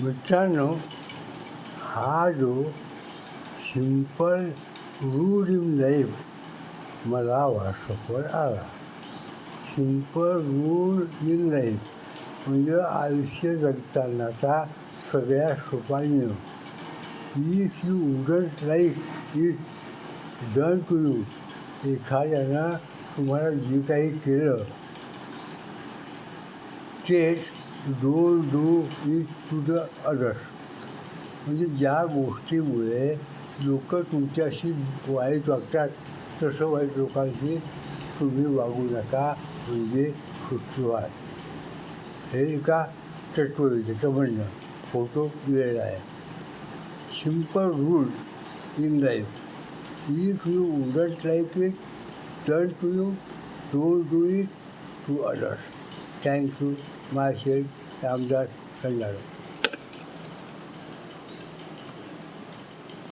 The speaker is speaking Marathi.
मित्रांनो हा जो सिंपल रूड इन लाईफ मला व्हॉट्सअपवर आला. सिंपल रूड इन लाईफ म्हणजे आयुष्य जगतानाचा सगळ्या सोपा नियम. If you wouldn't like it done to you एखाद्यानं तुम्हाला जे काही केलं तेच don't do is to the others म्हणजे ज्या गोष्टीमुळे लोक तुमच्याशी वाईट वागतात तसं वाईट लोकांशी तुम्ही वागू नका म्हणजे सुखी व्हाल हे एका तत्वविधेचं म्हणणं. फोटो दिलेला आहे. Simple rule in life if you wouldn't like it turn to you don't do it to others Thank you, myself, Ramdas Kandar.